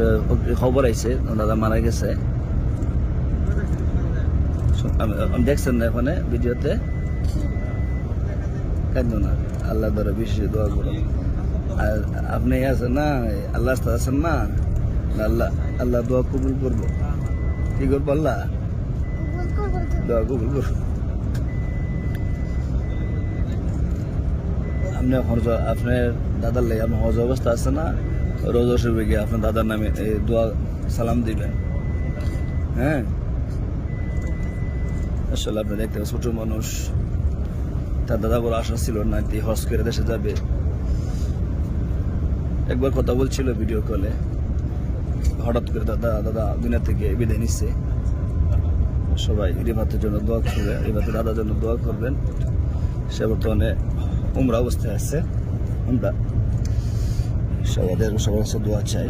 একটা খবর আইছে মারা গেছে। আমি- দেখছেন না ভিডিওতে? না আল্লাহ দোয়া আর আপনি আছেন না আল্লাহ আছেন না? আল্লাহ আল্লাহ দোয়া কবুল করব। কি করব আল্লাহ? দোয়া কবুল করব। আপনি আপনার দাদার লাগে আপনার হজ অবস্থা আছে না? রোজা শরীফে গিয়ে আপনার দাদার নামে দোয়া সালাম দিবেন। হ্যাঁ? আসলে আপনি দেখতে ছোট মানুষ, তার দাদা বড় আশা ছিল না যে হজ করে দেশে যাবে। একবার কথা বলছিল ভিডিও কলে হঠাৎ করে দাদা দাদা দুনিয়া থেকে বিদায় নিচ্ছে সবাই রিভাতের জন্য দোয়া করবে, রিভাতের দাদার জন্য দোয়া করবেন। সে বর্তমানে উমরা অবস্থায় আছে। আমরা সবাদের সবার কাছে দোয়া চাই।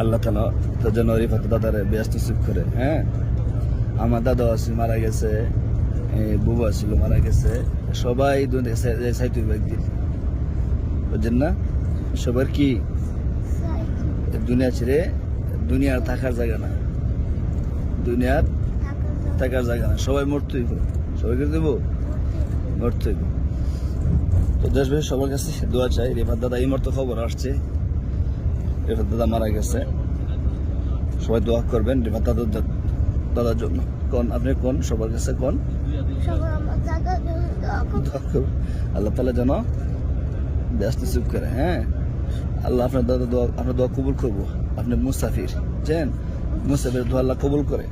আল্লাহ তালা তার জন্য রিফাত দাদারে ব্যস্ত সুখ করে হ্যাঁ? আমার দাদা আছে মারা গেছে বুবা ছিল মারা গেছে। সবাই সাইতে একদিন। বুঝছেন না? সবার কি? দুনিয়া ছেড়ে দুনিয়ার থাকার জায়গা না। দুনিয়ার থাকার জায়গা। না। সবাই মরতেই সবাইকে দেবো? মরতেই তো দেশবাসী সবার কাছে দোয়া চাই। রেফার দাদা এই মুহূর্তে খবর আসছে। রেফার দাদা মারা গেছে। সবাই দোয়া করবেন রেফার দাদা দাদার জন্য। কোন আপনি কোন? সবার কাছে কোন। আল্লাহ তালা যেন ব্যস্ত চুপ করে হ্যাঁ? আল্লাহ আপনার দাদা দোয়া আপনার দোয়া কবুল করব। আপনি মুসাফির জানেন? মুসাফির দোয়া আল্লাহ কবুল করে।